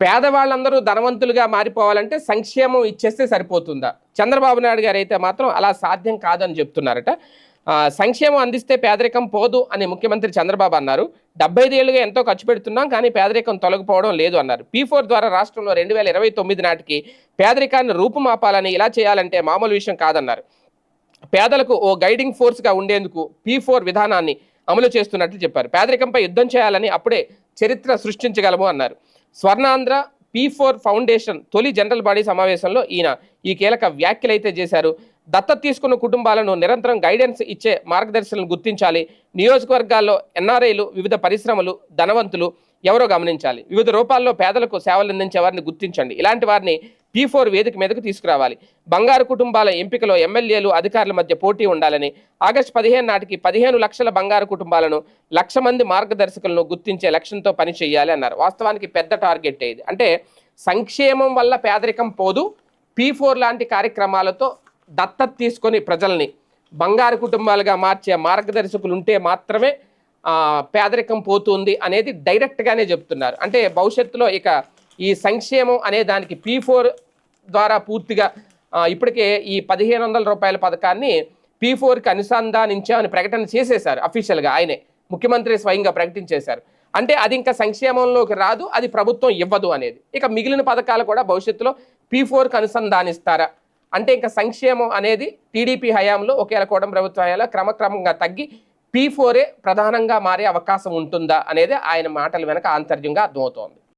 పేదవాళ్ళందరూ ధనవంతులుగా మారిపోవాలంటే సంక్షేమం ఇచ్చేస్తే సరిపోతుందా? చంద్రబాబు నాయుడు గారు అయితే మాత్రం అలా సాధ్యం కాదని చెప్తున్నారట. సంక్షేమం అందిస్తే పేదరికం పోదు అని ముఖ్యమంత్రి చంద్రబాబు అన్నారు. డెబ్బై ఏళ్ళుగా ఎంతో ఖర్చు పెడుతున్నాం కానీ పేదరికం తొలగిపోవడం లేదు అన్నారు. పీ ఫోర్ ద్వారా రాష్ట్రంలో రెండు వేల ఇరవై తొమ్మిది నాటికి పేదరికాన్ని రూపుమాపాలని ఇలా చేయాలంటే మామూలు విషయం కాదన్నారు. పేదలకు ఓ గైడింగ్ ఫోర్స్గా ఉండేందుకు పీ ఫోర్ విధానాన్ని అమలు చేస్తున్నట్లు చెప్పారు. పేదరికంపై యుద్ధం చేయాలని అప్పుడే చరిత్ర సృష్టించగలము అన్నారు. స్వర్ణాంధ్ర పీ ఫోర్ ఫౌండేషన్ తొలి జనరల్ బాడీ సమావేశంలో ఈయన ఈ కీలక వ్యాఖ్యలైతే చేశారు. దత్తత తీసుకున్న కుటుంబాలను నిరంతరం గైడెన్స్ ఇచ్చే మార్గదర్శనలు గుర్తించాలి. నియోజకవర్గాల్లో ఎన్ఆర్ఐలు వివిధ పరిశ్రమలు ధనవంతులు ఎవరో గమనించాలి. వివిధ రూపాల్లో పేదలకు సేవలు అందించే వారిని గుర్తించండి. ఇలాంటి వారిని పీ ఫోర్ వేదిక మీదకు తీసుకురావాలి. బంగారు కుటుంబాల ఎంపికలో ఎమ్మెల్యేలు అధికారుల మధ్య పోటీ ఉండాలని ఆగస్టు పదిహేను నాటికి పదిహేను లక్షల బంగారు కుటుంబాలను లక్ష మంది మార్గదర్శకులను గుర్తించే లక్ష్యంతో పని చేయాలి అన్నారు. వాస్తవానికి పెద్ద టార్గెట్ ఇది. అంటే సంక్షేమం వల్ల పేదరికం పోదు పీ ఫోర్ లాంటి కార్యక్రమాలతో దత్తత తీసుకొని ప్రజల్ని బంగారు కుటుంబాలుగా మార్చే మార్గదర్శకులు ఉంటే మాత్రమే పేదరికం పోతుంది అనేది డైరెక్ట్గానే చెప్తున్నారు. అంటే భవిష్యత్తులో ఇక ఈ సంక్షేమం అనే దానికి పీ ఫోర్ ద్వారా పూర్తిగా ఇప్పటికే ఈ పదిహేను వందల రూపాయల పథకాన్ని పీ ఫోర్కి అనుసంధానించామని ప్రకటన చేసేశారు అఫీషియల్గా ఆయనే ముఖ్యమంత్రి స్వయంగా ప్రకటించేశారు. అంటే అది ఇంకా సంక్షేమంలోకి రాదు అది ప్రభుత్వం ఇవ్వదు అనేది. ఇక మిగిలిన పథకాలు కూడా భవిష్యత్తులో పీ ఫోర్కి అనుసంధానిస్తారా? అంటే ఇంకా సంక్షేమం అనేది టీడీపీ హయాంలో ఒకేలా కోటం ప్రభుత్వ హయాంలో క్రమక్రమంగా తగ్గి పీ ఫోరే ప్రధానంగా మారే అవకాశం ఉంటుందా అనేది ఆయన మాటల వెనక ఆంతర్యంగా అర్థమవుతోంది.